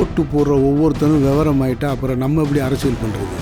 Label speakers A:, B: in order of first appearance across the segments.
A: ஓட்டு போடுற ஒவ்வொருத்தரும் விவரம் ஆயிட்டா அப்புறம் நம்ம எப்படி அரசியல் பண்ணுறது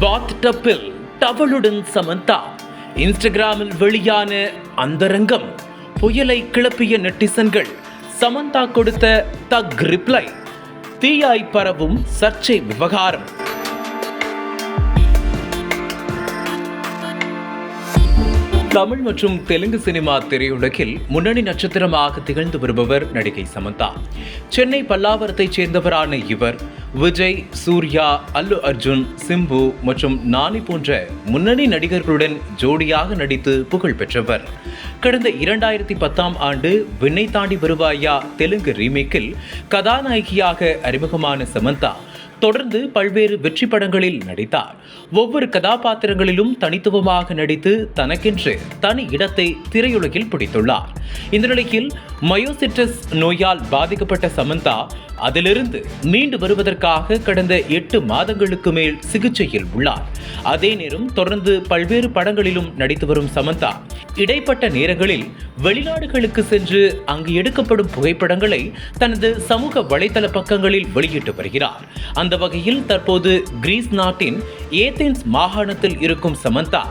B: பாத் டப்பில் டவலுடன் சமந்தா. இன்ஸ்டாகிராமில் வெளியான அந்தரங்கம் புயலை கிளப்பிய நெட்டிசன்கள் சமந்தா கொடுத்த தக் ரிப்ளை. தீயாய் பரவும் சர்ச்சை விவகாரம். தமிழ் மற்றும் தெலுங்கு சினிமா திரையுலகில் முன்னணி நட்சத்திரமாக திகழ்ந்து வருபவர் நடிகை சமந்தா. சென்னை பல்லாவரத்தைச் சேர்ந்தவரான இவர் விஜய் சூர்யா அல்லு அர்ஜுன் சிம்பு மற்றும் நானி போன்ற முன்னணி நடிகர்களுடன் ஜோடியாக நடித்து புகழ் பெற்றவர். கடந்த இரண்டாயிரத்தி பத்தாம் ஆண்டு விண்ணை தாண்டி வருவாயா தெலுங்கு ரீமேக்கில் கதாநாயகியாக அறிமுகமான சமந்தா தொடர்ந்து பல்வேறு வெற்றி படங்களில் நடித்தார். ஒவ்வொரு கதாபாத்திரங்களிலும் தனித்துவமாக நடித்து தனக்கென்று தனி இடத்தை திரையுலகில் பிடித்துள்ளார். இந்த நிலையில் மயோசிட்டஸ் நோயால் பாதிக்கப்பட்ட சமந்தா அதிலிருந்து மீண்டு வருவதற்காக கடந்த எட்டு மாதங்களுக்கு மேல் சிகிச்சையில் உள்ளார். அதே நேரம் தொடர்ந்து பல்வேறு படங்களிலும் நடித்து வரும் சமந்தா இடைப்பட்ட நேரங்களில் வெளிநாடுகளுக்கு சென்று அங்கு எடுக்கப்படும் புகைப்படங்களை தனது சமூக வலைதள பக்கங்களில் வெளியிட்டு வருகிறார். அந்த வகையில் தற்போது கிரீஸ் நாட்டின் ஏதென்ஸ் மாகாணத்தில் இருக்கும் சமந்தா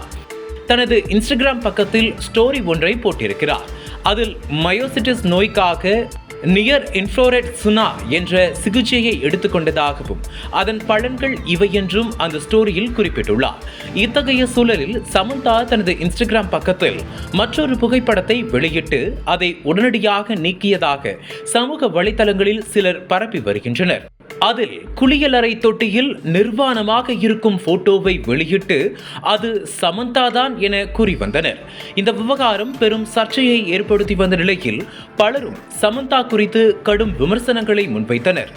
B: தனது இன்ஸ்டாகிராம் பக்கத்தில் ஸ்டோரி ஒன்றை போட்டிருக்கிறார். அதில் மயோசிட்டிஸ் நோய்க்காக நியர் இன்ஃப்ளோரெட் சுனா என்ற சிகிச்சையை எடுத்துக்கொண்டதாகவும் அதன் பலன்கள் இவை என்றும் அந்த ஸ்டோரியில் குறிப்பிட்டுள்ளார். இத்தகைய சூழலில் சமந்தா தனது இன்ஸ்டாகிராம் பக்கத்தில் மற்றொரு புகைப்படத்தை வெளியிட்டு அதை உடனடியாக நீக்கியதாக சமூக வலைதளங்களில் சிலர் பரப்பி வருகின்றனர். அதில் குளியலறை தொட்டியில் நிர்வாணமாக இருக்கும் போட்டோவை வெளியிட்டு அது சமந்தா தான் என கூறி வந்தனர். இந்த விவகாரம் பெரும் சர்ச்சையை ஏற்படுத்தி வந்த நிலையில் பலரும் சமந்தா குறித்து கடும் விமர்சனங்களை முன்வைத்தனர்.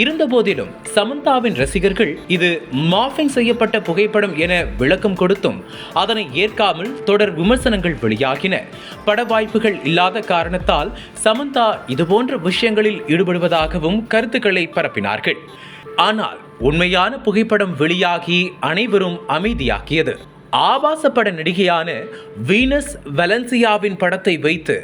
B: இருந்தபோதிலும் சமந்தாவின் ரசிகர்கள் இது மாஃபிங் செய்யப்பட்ட புகைப்படம் என விளக்கம் கொடுத்தும் அதனை ஏற்காமல் தொடர் விமர்சனங்கள் வெளியாகின. பட வாய்ப்புகள் இல்லாத காரணத்தால் சமந்தா இதுபோன்ற விஷயங்களில் ஈடுபடுவதாகவும் கருத்துக்களை பரப்பினார்கள். ஆனால் உண்மையான புகைப்படம் வெளியாகி அனைவரும் அமைதியாக்கியது. ஆபாச பட நடிகையான வீனஸ் வலன்சியாவின் படத்தை வைத்து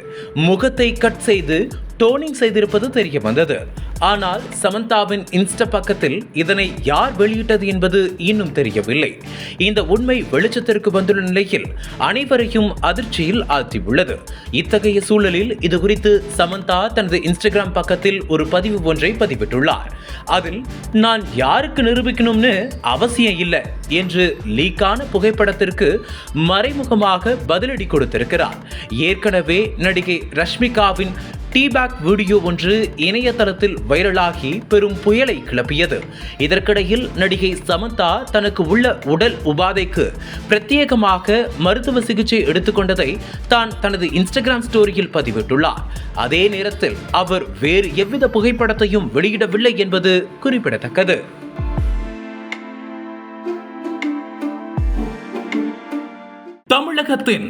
B: முகத்தை கட் செய்து டோனிங் செய்திருப்பது தெரிய வந்தது. ஆனால் சமந்தாவின் இன்ஸ்டா பக்கத்தில் இதனை யார் வெளியிட்டது என்பது இன்னும் தெரியவில்லை. இந்த உண்மை வெளிச்சத்திற்கு வந்துள்ள நிலையில் அனைவரையும் அதிர்ச்சியில் ஆழ்த்தியுள்ளது. இத்தகைய சூழலில் இது குறித்து சமந்தா தனது இன்ஸ்டாகிராம் பக்கத்தில் ஒரு பதிவு ஒன்றை பதிவிட்டுள்ளார். அதில் நான் யாருக்கு நிரூபிக்கணும்னு அவசியம் இல்லை என்று லீக்கான புகைப்படத்திற்கு மறைமுகமாக பதிலடி கொடுத்திருக்கிறார். ஏற்கனவே நடிகை ரஷ்மிகாவின் டீபேக் வீடியோ ஒன்று இணையதளத்தில் வைரலாகி பெரும் புயலை கிளப்பியது. இதற்கிடையில் நடிகை சமந்தா தனக்கு உள்ள உடல் உபாதைக்கு பிரத்யேகமாக மருத்துவ சிகிச்சை எடுத்துக்கொண்டதை தான் தனது இன்ஸ்டாகிராம் ஸ்டோரியில் பதிவிட்டுள்ளார். அதே நேரத்தில் அவர் வேறு எவ்வித புகைப்படத்தையும் வெளியிடவில்லை என்பது குறிப்பிடத்தக்கது. தமிழகத்தின்